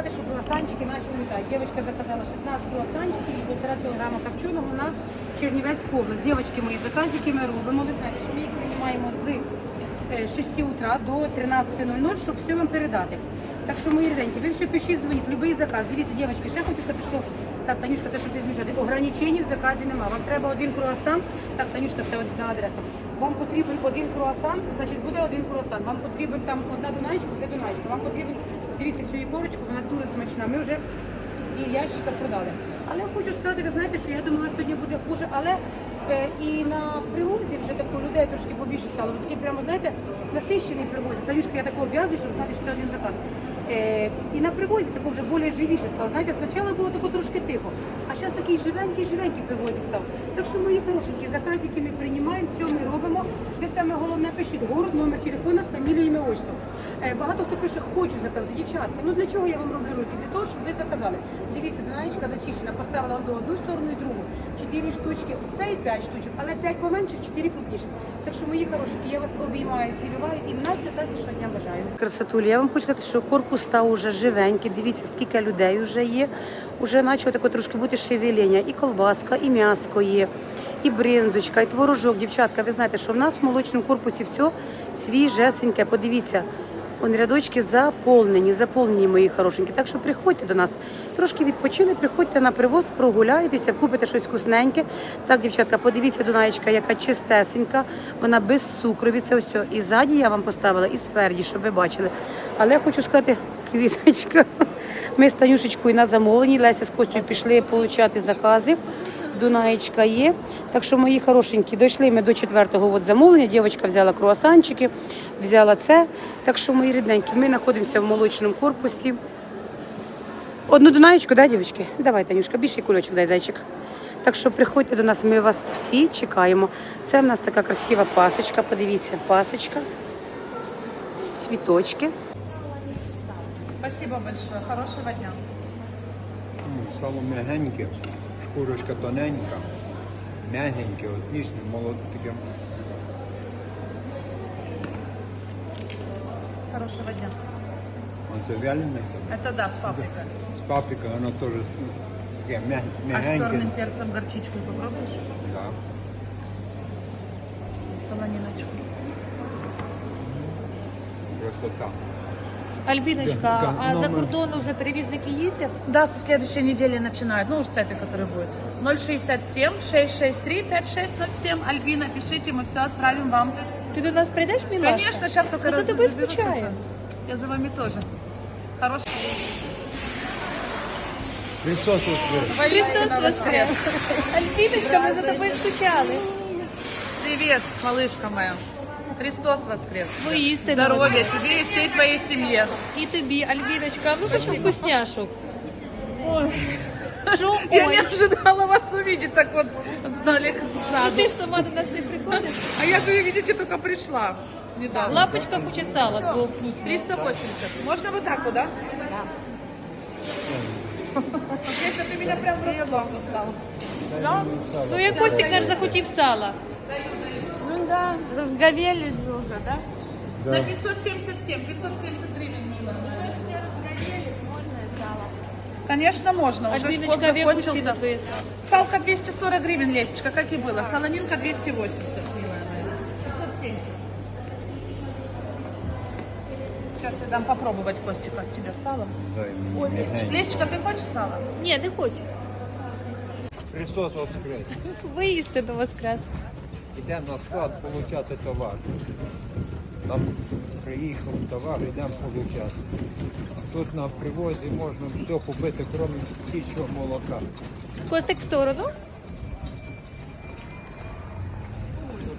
сказати, що круасанчики наші літають. Дівчинка заказала 16 круасанчиків і 1,5 кілограма копченого на Чернівецьку область. Дівчатки мої, заказики ми робимо. Ви знаєте, що ми їх приймаємо з е, 6 утра до 13.00, щоб все вам передати. Так що, мої ріденькі, ви все пишіть, дзвоніть, любий заказ. Дивіться, дівчатки, ще хочу сказати, що так, Танюшка, те, що ти змішати, ограничень в заказі нема. Вам треба один круасан. Так, Танюшка, це одна адреса. Вам потрібен один круасан, значить буде один круасан. Вам потрібен там одна дунаєчка, буде дунаєчка. Вам потрібен, дивіться, цю ікорочку, вона дуже смачна. Ми вже і ящика продали. Але хочу сказати, ви знаєте, що я думала, сьогодні буде хуже, але е, і на привозі вже тако людей трошки побільше стало. Вже такий прямо, знаєте, насищений привозі. Танюшка, я такого в'язую, щоб знати, що це один заказ. Е, і на привозі тако вже більш живіше стало. Знаєте, спочатку було тако трошки тихо, а зараз такий живенький, живенький привозик став. Так що мої хорошенькі заказики ми приймаємо, все ми робимо. Ви саме головне пишіть город, номер телефона, фамілію, ім'я, отчество. Е, Багато хто пише, хочу заказати, дівчатка. Ну для чого я вам роблю руки? Для того, щоб ви заказали. Дивіться, донаєчка зачищена, поставила до одну сторону і другу. Чотири штучки, в цей п'ять штучок, але п'ять поменше, чотири крупніше. Так що, мої хорошенькі, я вас обіймаю, цілюваю і найпрекраснішого дня бажаю. Красотулі, я вам хочу сказати, що корпус став уже живенький. Дивіться, скільки людей вже є. Уже почало таке трошки бути шевеління. І колбаска, і м'яско є. І бринзочка, і творожок. Дівчатка, ви знаєте, що в нас в молочному корпусі все свіжесеньке. Подивіться, он рядочки заповнені, заповнені мої хорошенькі. Так що приходьте до нас. Трошки відпочили, приходьте на привоз, прогуляйтеся, купите щось вкусненьке. Так, дівчатка, подивіться, Дунаєчка, яка чистесенька, вона без цукрові, це все. І ззаді я вам поставила, і спереді, щоб ви бачили. Але я хочу сказати, квіточка. Ми з Танюшечкою на замовленні. Леся з Костю пішли отримати закази. Дунаєчка є. Так що, мої хорошенькі, дійшли ми до четвертого от замовлення. Дівчинка взяла круасанчики, взяла це. Так що, мої рідненькі, ми знаходимося в молочному корпусі. Одну дунаєчку, да, дівчатки? Давай, Танюшка, більший кульочок дай зайчик. Так що приходьте до нас, ми вас всі чекаємо. Це в нас така красива пасочка. Подивіться, пасочка, цвіточки. Спасибо большое. Хорошего дня. Ну, Сало м'ягеньке, шкурочка тоненька, м'ягеньке, от ніжне, молоде таке. Хорошего дня. Оце вялене, Это да, с паприкой. з паприкою, воно теж ну, таке м'я- А с м'ягеньке. черным перцем горчичкой попробуешь? Да. Солониночку. Красота. Альбіночка, Га- а за номер. кордону вже перевізники їздять? Да, со следующей недели начинают. Ну, уж с этой, которая будет. 067 663 5607. Альбина, пишите, мы все отправим вам. Ти до нас прийдеш, Мілашка? Конечно, сейчас только Ну, за раз тобой доберусь и скучаем. всё. Я за вами тоже. Хорошего. Христос воскрес! Воистину воскрес. Альбіночка, ми за тобою скучали. Привет, малышка моя. Христос воскрес. Воістину. Здоровья тебе и всей твоей семье. І тобі, Альбіночка, ну хочу вкусняшок. Що? Я Ой, не ожидала вас увидеть так вот сдалек ну сзаду. ти ж сама до нас не приходиш. А я же, видите, только пришла недавно. Лапочка почесала твого вкусного. 380. Можно вот так вот, да? Если ты меня прям врасплох застала. Ну я Костик наш захотів сала. Ну да, разговелись уже, да? На 577, 570 гривен, милая. Если разговелись, можно и сало. Конечно, можно. Уже ж Альбіночка, пост в яку ціну закончился. твоє сало? Салка 240 гривен, Лесечка, как и было. Солонинка 280, милая моя. 570. Сейчас я дам попробовать, Костик, от тебя сало. Дай мені Ой, Лесечка, м'ягеньке. Лесечка, ты хочешь сало? Ні, не хочу. Христос воскрес! Воістину воскрес. Йдемо на склад получати товар. Там приїхав товар, йдемо получати. Тут на привозі можна все купити, крім птічого молока. Костик в сторону.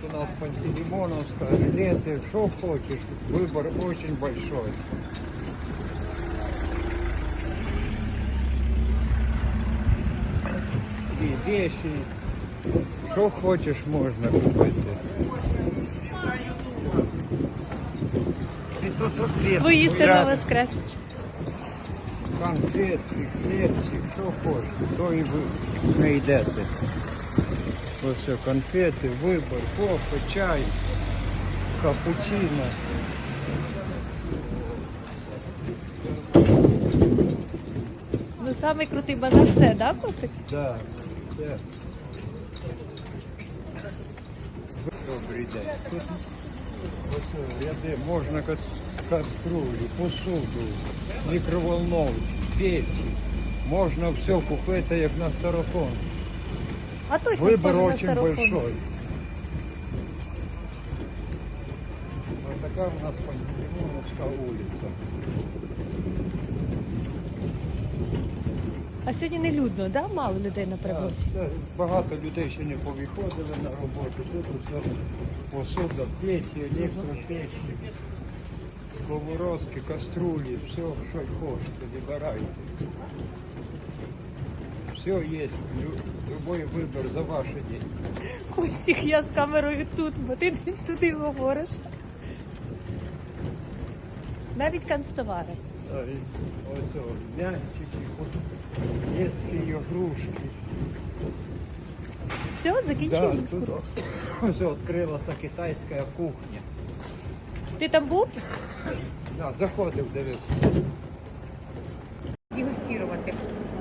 Тут у нас Пантелеймоновская, билеты, что хочешь, выбор очень большой. И вещи, что хочешь, можно купить. Христос воскрес! Воістину воскрес. Конфети, хлібчик, що хочеш, то і ви знайдете. Ось все, конфети, вибор, кофе, чай, капучино. Ну, Самий крутий базар це, да, котик? Так, так. Добрий день. Тут ось ряди можна каструлю, посуду, мікроволновку, печі. Можна все купити, як на старокон. А точно Выбор схоже на очень старокон. большой. Вот такая у нас Пантелеймоновская улица. А сьогодні не людно, да? Мало людей на привозі. Так, Багато людей ще не повиходили на роботу. Тут посуда, печі, електропечі, сковородки, каструлі, все, що хочете, вибирайте. Все є, любой вибір за ваші деньги. Костік, я з камерою тут, бо ти десь туди говориш. Навіть канцтовари. Ось м'ячики, детські ігрушки. Все, Да, закінчили? тут ось відкрилася китайська кухня. Ти там був? Да, заходив, дивився. дегустувати.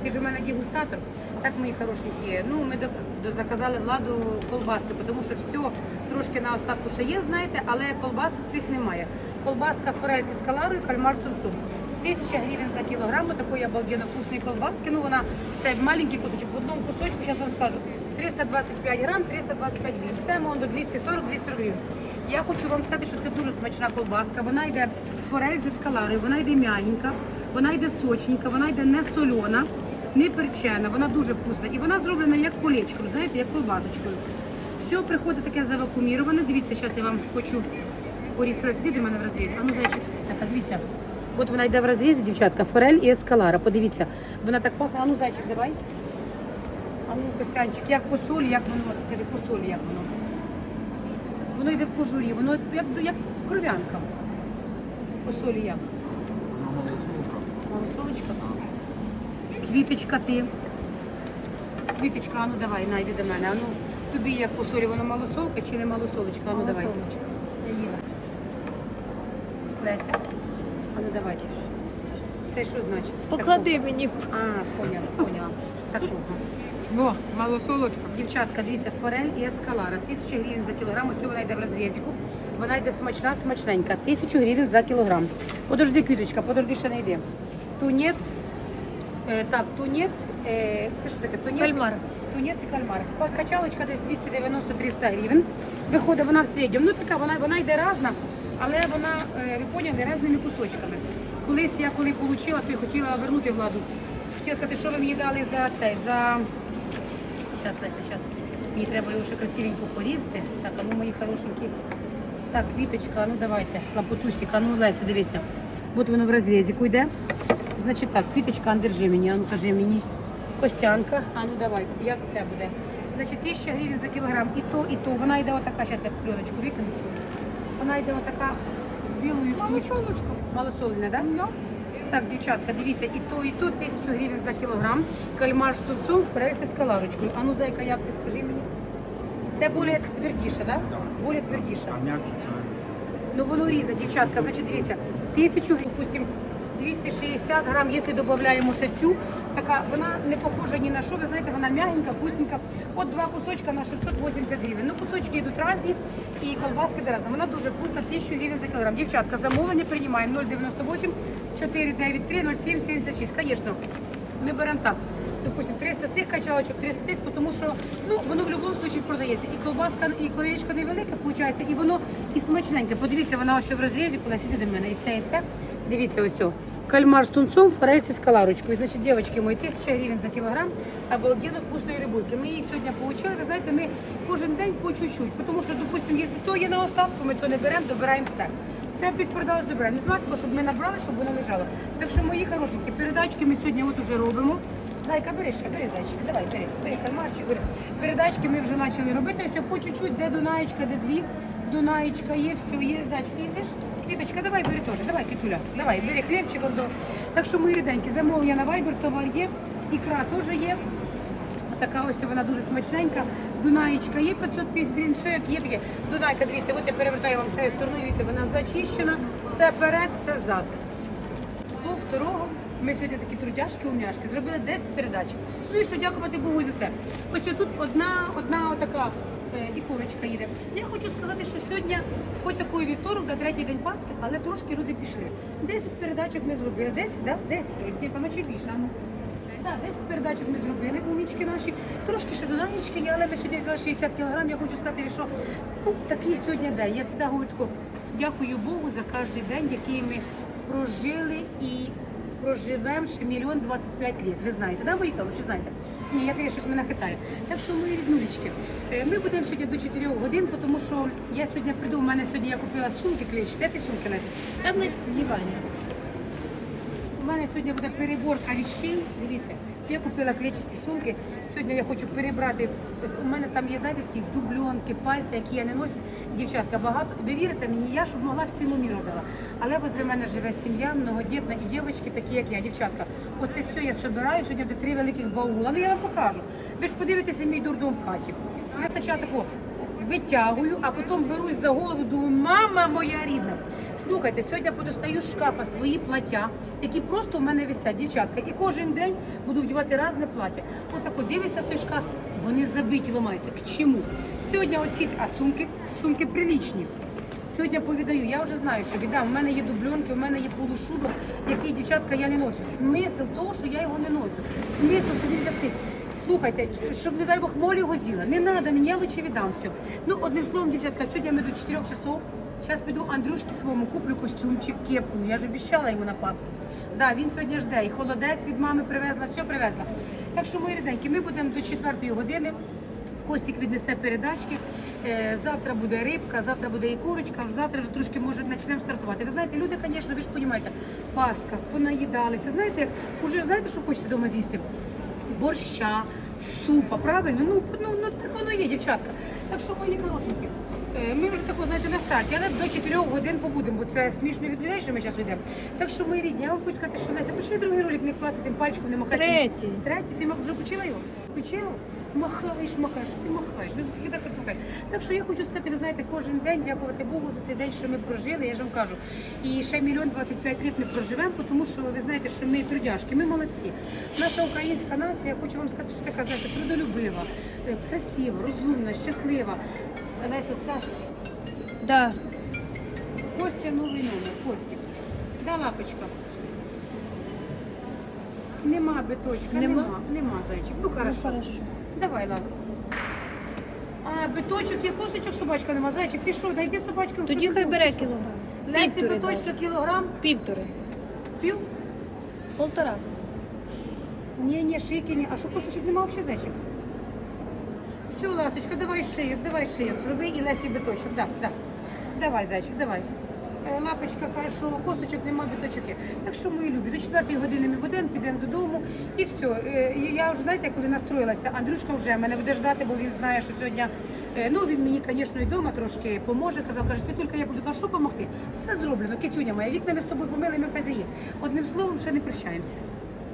Ти ж у мене дегустатор. Так, мої хорошенькі. Ну, ми до, до- заказали владу колбаски, тому що все трошки на остатку ще є, знаєте, але колбас цих немає. Колбаска форель зі скаларою, кальмар з тунцом. Тисяча гривень за кілограм такої обалденно вкусної колбаски. Ну, вона це маленький кусочок. В одному кусочку, зараз вам скажу, 325 грам, 325 гривень. Це воно до 240-240 гривень. Я хочу вам сказати, що це дуже смачна колбаска. Вона йде форель зі скаларою, вона йде м'ягенька, вона йде сочненька, вона йде не сольона, не перчена, вона дуже вкусна. І вона зроблена як колечком, знаєте, як колбасочкою. Все приходить таке завакуміроване. Дивіться, зараз я вам хочу порізати. Сиди до мене в розрізі. А ну, зайчик, так, дивіться. От вона йде в розрізі, дівчатка, форель і ескалара. Подивіться, вона так пахне. А ну, зайчик, давай. А ну, Костянчик, як по солі, як воно, скажи, по солі, як воно. Воно йде в кожурі, воно як, як кров'янка. По солі як? Малосолочка? Квіточка ти. Квіточка, а ну давай, найди до мене. А тобі як по солі, воно малосолка чи не малосолочка? А ну давай. Я їла. Леся. Ну давайте. Це що значить? Поклади мені. А, поняла, поняла. Такого. Во, малосолодка. Дівчатка, дивіться, форель і ескалара. Тисяча гривень за кілограм. Ось вона йде в розрізіку. Вона йде смачна, смачненька. Тисячу гривень за кілограм. Подожди, квіточка, подожди, ще не йде. Тунець. Е, так, тунець. Е, це що таке? Тунець. Кальмар. Тунець і кальмар. Качалочка десь 290-300 гривень. Виходить вона в середньому. Ну така, вона, вона йде разна, але вона, е, ви поняли, кусочками. Колись я коли отримала, то я хотіла вернути владу. Хотіла сказати, що ви мені дали за цей, за Сейчас, Леся, сейчас. Мені треба його ще красивенько порізати. Так, а ну мої хорошенькі. Так, квіточка, ну давайте. Лапотусик, а ну Леся, дивися. От воно в розрізі йде. Значить так, квіточка, ну, держи мені, а ну кажи мені. Костянка, а ну давай, як це буде? Значить, 1000 гривень за кілограм. І то, і то. Вона йде отака, зараз я пленочку викину. Вона йде отака з білою штучкою. Малосольна, так? Да? Так, дівчатка, дивіться, і то, і то 1000 гривень за кілограм. Кальмар з тунцом, фрель зі скаларочкою. А ну, зайка, як ти скажи мені? Це більш твердіше, так? Да? Більш твердіше. Ну воно різне, дівчатка. Значить, дивіться, тисячу, допустим, 260 грам, якщо додаємо ще цю, така вона не похожа ні на що. Ви знаєте, вона м'ягенька, вкусненька. От два кусочка на 680 гривень. Ну, кусочки йдуть разні і колбаски разні. Вона дуже вкусна, 1000 гривень за кілограм. Дівчатка, замовлення приймаємо 098 493 0776. Звісно, ми беремо так. Допустим, 300 цих качалочок, 300 тих, тому що ну, воно в будь-якому випадку продається. І колбаска, і колечко невелике, виходить, і воно і смачненьке. Подивіться, вона ось в розрізі, коли сидить до мене. І це, і це. Дивіться, ось. Кальмар з тунцом, форель зі скаларочкою. Значить, дівчатки мої, 1000 гривень за кілограм, обалденно вкусної рибульки. Ми її сьогодні отримали, ви знаєте, ми кожен день по чуть-чуть. Тому що, допустимо, якщо то є на остатку, ми то не беремо, добираємо все. Це підпродалось добираємо. Не знаю, щоб ми набрали, щоб воно лежало. Так що, мої хорошенькі, передачки ми сьогодні от уже робимо. Зайка, бери ще, бери зайчика, давай, бери, бери кальмарчик, бери. Передачки ми вже почали робити, ось по чуть-чуть, де Дунаєчка, де дві. Дунаєчка є, все, є, зайчик, їздиш? Квіточка, давай, бери теж, давай, Квітуля, давай, бери хлібчик. до- Так що, мої ріденькі, замовлення на Viber, товар є, ікра теж є. Така ось вона дуже смачненька. Дунаєчка є 550 гривень, все як є таке. Дунайка, дивіться, от я перевертаю вам цією стороною, дивіться, вона зачищена. Це перед, це зад. Пол второго Ми сьогодні такі трудяшки, умняшки, зробили 10 передач. Ну і що дякувати Богу за це. Ось тут одна, одна отака і курочка їде. Я хочу сказати, що сьогодні, хоч такий вівторок, да, третій день Пасхи, але трошки люди пішли. 10 передачок ми зробили. 10, да? 10, ні, там чи більше. ну. Так, 10 передачок ми зробили, умнічки наші. Трошки ще до нанічки є, але ми сьогодні взяли 60 кг. Я хочу сказати, що ну, такий сьогодні день. Я завжди говорю тако, дякую Богу за кожен день, який ми прожили і проживемо ще мільйон 25 літ. Ви знаєте, да, мої хороші, знаєте? Ні, я кажу, щось мене хитає. Так що, мої ріднулечки, е, ми будемо сьогодні до 4 годин, тому що я сьогодні прийду, у мене сьогодні я купила сумки, ключ, де ти сумки нас? Там на дивані. У мене сьогодні буде переборка віщей. Дивіться, я купила клетчасті сумки. Сьогодні я хочу перебрати. У мене там є знаєте, дубльонки, пальці, які я не ношу. Дівчатка, багато. Ви вірите мені, я щоб могла всьому міру дала. Але возле мене живе сім'я, многодітна і дівчатки такі, як я. Дівчатка, оце все я собираю. Сьогодні буде три великих баула. Ну я вам покажу. Ви ж подивитеся мій дурдом в хаті. Я спочатку витягую, а потім берусь за голову, думаю, мама моя рідна. Слухайте, сьогодні я подостаю з шкафа свої плаття, які просто в мене висять, дівчатка. І кожен день буду вдівати різне плаття. Отако дивишся в той шкаф, вони забиті, ламаються. К чому? Сьогодні оці, а сумки, сумки прилічні. Сьогодні повідаю, я вже знаю, що біда. У мене є дубльонки, у мене є полушубок, який дівчатка я не ношу. Смисл того, що я його не ношу. Смисл, що він висить. Слухайте, щоб не дай Бог молі його з'їла. Не треба, мені я лучше віддам все. Ну, одним словом, дівчатка, сьогодні ми до 4 часов. Зараз піду Андрюшки своєму куплю костюмчик, кепку. Я ж обіцяла йому на Пасху. Да, він сьогодні жде. І холодець від мами привезла, все привезла. Так що, мої ріденькі, ми будемо до 4 години. Костік віднесе передачки. Е, Завтра буде рибка, завтра буде і курочка, завтра вже трошки може почнемо стартувати. Ви знаєте, люди, звісно, ви ж розумієте, Пасха, понаїдалися. Знаєте, уже знаєте, що хочеться вдома з'їсти? Борща, супа, правильно? Ну, ну, ну так воно є, дівчатка. Так що, мої хорошенькі, ми вже тако, знаєте, на старті, але до 4 годин побудемо, бо це смішно від людей, що ми зараз йдемо. Так що, мої рідні, я вам хочу сказати, що Леся, почали другий ролик, не класти тим пальчиком, не махати. Третій. Третій, ти вже почала його? Почала? Махаєш, махаєш, ти махаєш, ну завжди так махаєш. Так що я хочу сказати, ви знаєте, кожен день дякувати Богу за цей день, що ми прожили, я ж вам кажу. І ще мільйон 25 літ ми проживемо, тому що ви знаєте, що ми трудяшки, ми молодці. Наша українська нація, я хочу вам сказати, що така, знаєте, трудолюбива, е, красива, розумна, щаслива. Леся, це Да. Костя новий номер, Костік. Да, лапочка. Нема биточка, Нема? нема, нема, зайчик. Ну хорошо. хорошо. Давай, лапа. А, биточок є, косточок, собачка нема. Зайчик, ти що, знайди собачку. що Тоді ти хай бере кілограм. Лесі Півтори биточка кілограм, Півтори. пів. Полтора. Ні, ні, шийки ні. А що косточок нема взагалі, зайчик? Все, ласточка, давай шийок, давай шийок. Зроби і Лесі биточок. Да, да. Давай, зайчик, давай. Е, Лапочка, хорошо, косточок нема, біточок є. Так що, мої любі, до 4 години ми будемо, підемо додому і все. Е, Я вже, знаєте, коли настроїлася, Андрюшка вже мене буде ждати, бо він знає, що сьогодні, е, ну він мені, звісно, і вдома трошки поможе. Казав, каже, Світулька, я буду, що допомогти? Все зроблено, кицюня моя, вікна ми з тобою помили, ми хазяї. Одним словом, ще не прощаємося.